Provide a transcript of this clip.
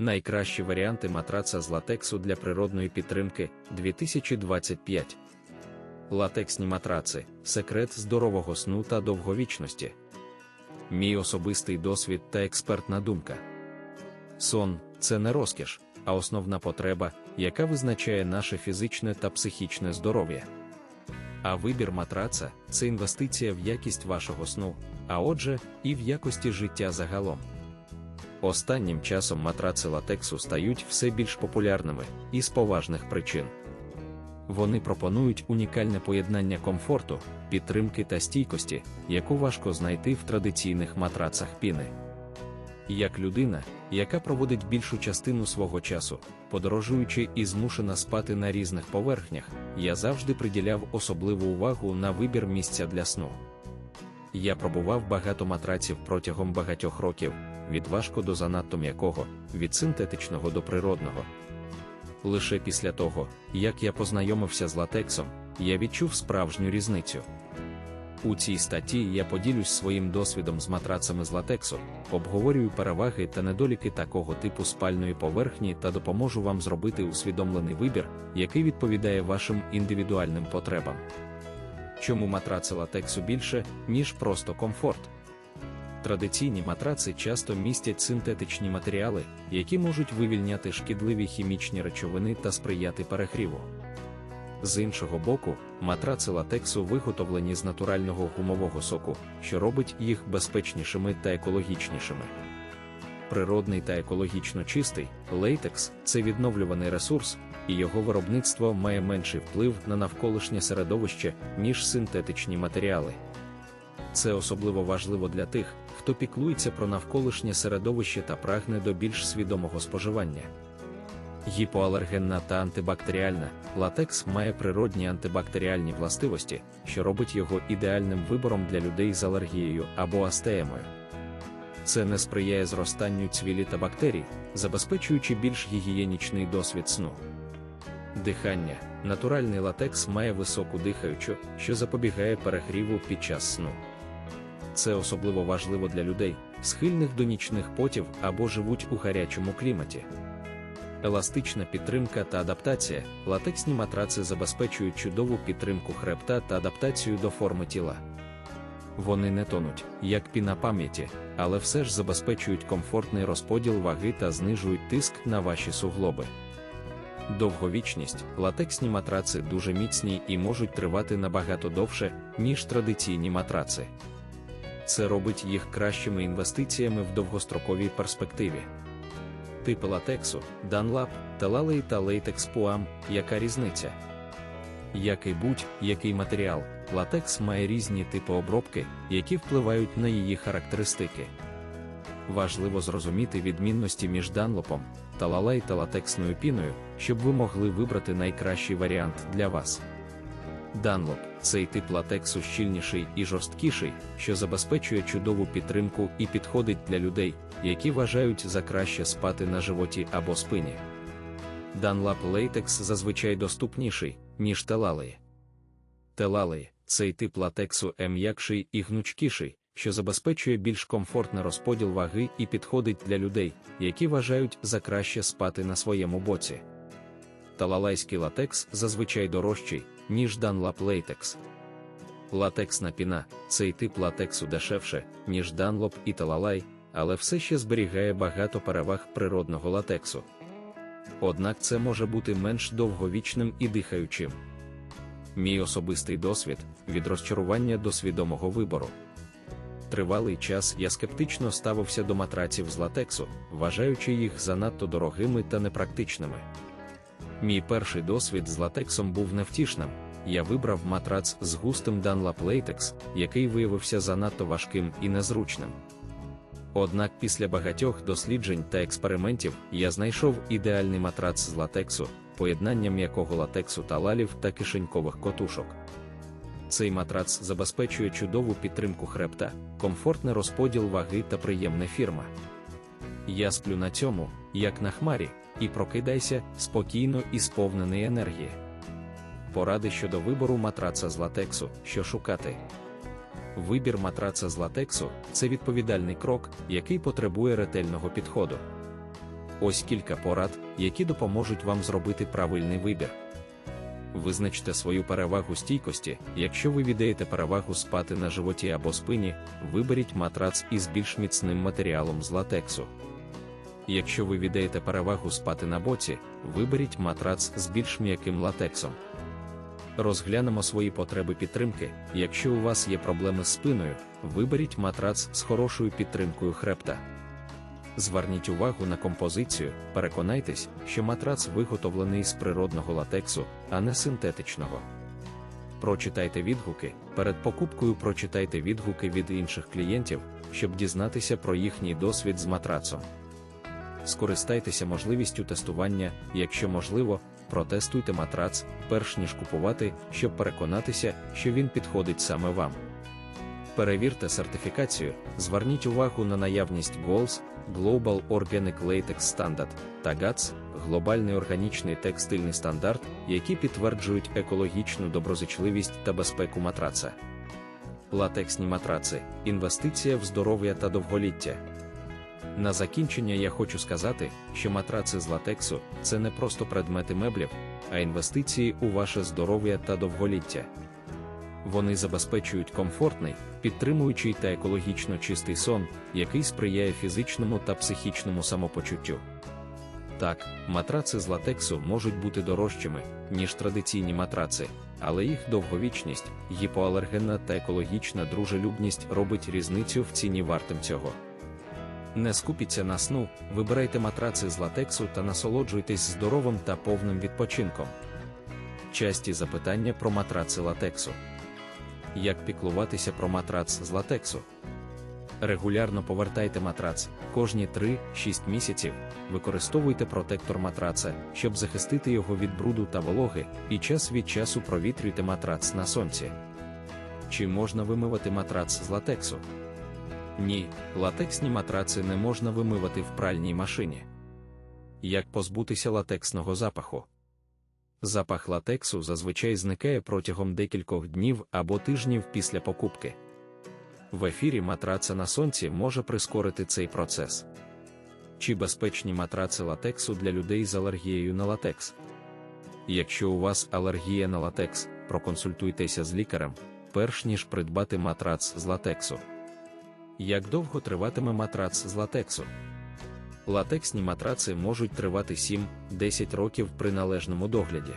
Найкращі варіанти матраца з латексу для природної підтримки 2025. Латексні матраци секрет здорового сну та довговічності. Мій особистий досвід та експертна думка. Сон це не розкіш, а основна потреба, яка визначає наше фізичне та психічне здоров'я. А вибір матраца це інвестиція в якість вашого сну, а отже, і в якості життя загалом. Останнім часом матраци латексу стають все більш популярними і з поважних причин. Вони пропонують унікальне поєднання комфорту, підтримки та стійкості, яку важко знайти в традиційних матрацах піни. Як людина, яка проводить більшу частину свого часу, подорожуючи і змушена спати на різних поверхнях, я завжди приділяв особливу увагу на вибір місця для сну. Я пробував багато матраців протягом багатьох років, від важко до занадто м'якого, від синтетичного до природного. Лише після того, як я познайомився з латексом, я відчув справжню різницю. У цій статті я поділюсь своїм досвідом з матрацами з латексу, обговорюю переваги та недоліки такого типу спальної поверхні та допоможу вам зробити усвідомлений вибір, який відповідає вашим індивідуальним потребам. Чому матраци латексу більше, ніж просто комфорт? Традиційні матраци часто містять синтетичні матеріали, які можуть вивільняти шкідливі хімічні речовини та сприяти перегріву. З іншого боку, матраци латексу виготовлені з натурального гумового соку, що робить їх безпечнішими та екологічнішими. Природний та екологічно чистий лейтекс це відновлюваний ресурс, і його виробництво має менший вплив на навколишнє середовище, ніж синтетичні матеріали. Це особливо важливо для тих, хто піклується про навколишнє середовище та прагне до більш свідомого споживання. Гіпоалергенна та антибактеріальна латекс має природні антибактеріальні властивості, що робить його ідеальним вибором для людей з алергією або астеємою. Це не сприяє зростанню цвілі та бактерій, забезпечуючи більш гігієнічний досвід сну. Дихання натуральний латекс має високу дихаючу, що запобігає перегріву під час сну. Це особливо важливо для людей, схильних до нічних потів або живуть у гарячому кліматі. Еластична підтримка та адаптація, латексні матраци забезпечують чудову підтримку хребта та адаптацію до форми тіла. Вони не тонуть, як піна пам'яті, але все ж забезпечують комфортний розподіл ваги та знижують тиск на ваші суглоби. Довговічність, латексні матраци дуже міцні і можуть тривати набагато довше, ніж традиційні матраци. Це робить їх кращими інвестиціями в довгостроковій перспективі. Типи латексу, Dunlap, Telaley та Latex Puam, яка різниця? Як і будь-який матеріал, латекс має різні типи обробки, які впливають на її характеристики. Важливо зрозуміти відмінності між данлопом, талалай та латексною піною, щоб ви могли вибрати найкращий варіант для вас. Данлоп цей тип латексу щільніший і жорсткіший, що забезпечує чудову підтримку і підходить для людей, які вважають за краще спати на животі або спині. Dunlap Latex зазвичай доступніший, ніж телалеї. Телалеї цей тип латексу м'якший і гнучкіший, що забезпечує більш комфортний розподіл ваги і підходить для людей, які вважають за краще спати на своєму боці. Талалайський латекс зазвичай дорожчий, ніж Dunlap Latex. Латексна піна цей тип латексу дешевше, ніж Dunlop і Талалай, але все ще зберігає багато переваг природного латексу. Однак це може бути менш довговічним і дихаючим. Мій особистий досвід від розчарування до свідомого вибору. Тривалий час я скептично ставився до матраців з латексу, вважаючи їх занадто дорогими та непрактичними. Мій перший досвід з латексом був невтішним. Я вибрав матрац з густим Dunlap Latex, який виявився занадто важким і незручним. Однак після багатьох досліджень та експериментів я знайшов ідеальний матрац з латексу, поєднання м'якого латексу та лалів та кишенькових котушок. Цей матрац забезпечує чудову підтримку хребта, комфортний розподіл ваги та приємна фірма. Я сплю на цьому, як на хмарі, і прокидайся спокійно і сповнений енергії. Поради щодо вибору матраца з латексу, що шукати. Вибір матраца з латексу це відповідальний крок, який потребує ретельного підходу. Ось кілька порад, які допоможуть вам зробити правильний вибір. Визначте свою перевагу стійкості. Якщо ви віддаєте перевагу спати на животі або спині, виберіть матрац із більш міцним матеріалом з латексу. Якщо ви віддаєте перевагу спати на боці, виберіть матрац з більш м'яким латексом. Розглянемо свої потреби підтримки. Якщо у вас є проблеми з спиною, виберіть матрац з хорошою підтримкою хребта. Зверніть увагу на композицію, переконайтесь, що матрац виготовлений з природного латексу, а не синтетичного. Прочитайте відгуки. Перед покупкою прочитайте відгуки від інших клієнтів, щоб дізнатися про їхній досвід з матрацом. Скористайтеся можливістю тестування, якщо можливо, протестуйте матрац, перш ніж купувати, щоб переконатися, що він підходить саме вам. Перевірте сертифікацію, зверніть увагу на наявність GOLS, Global Organic Latex Standard та GATS, глобальний органічний текстильний стандарт, які підтверджують екологічну доброзичливість та безпеку матраца. Латексні матраци інвестиція в здоров'я та довголіття. На закінчення я хочу сказати, що матраци з латексу це не просто предмети меблів, а інвестиції у ваше здоров'я та довголіття. Вони забезпечують комфортний, підтримуючий та екологічно чистий сон, який сприяє фізичному та психічному самопочуттю. Так, матраци з латексу можуть бути дорожчими, ніж традиційні матраци, але їх довговічність, гіпоалергенна та екологічна дружелюбність робить різницю в ціні вартим цього. Не скупіться на сну, вибирайте матраци з латексу та насолоджуйтесь здоровим та повним відпочинком. Часті запитання про матраци латексу. Як піклуватися про матрац з латексу? Регулярно повертайте матрац кожні 3-6 місяців, використовуйте протектор матраца, щоб захистити його від бруду та вологи, і час від часу провітрюйте матрац на сонці. Чи можна вимивати матрац з латексу? Ні, латексні матраци не можна вимивати в пральній машині. Як позбутися латексного запаху? Запах латексу зазвичай зникає протягом декількох днів або тижнів після покупки. В ефірі матраца на сонці може прискорити цей процес. Чи безпечні матраци латексу для людей з алергією на латекс? Якщо у вас алергія на латекс, проконсультуйтеся з лікарем, перш ніж придбати матрац з латексу. Як довго триватиме матрац з латексу? Латексні матраци можуть тривати 7-10 років при належному догляді.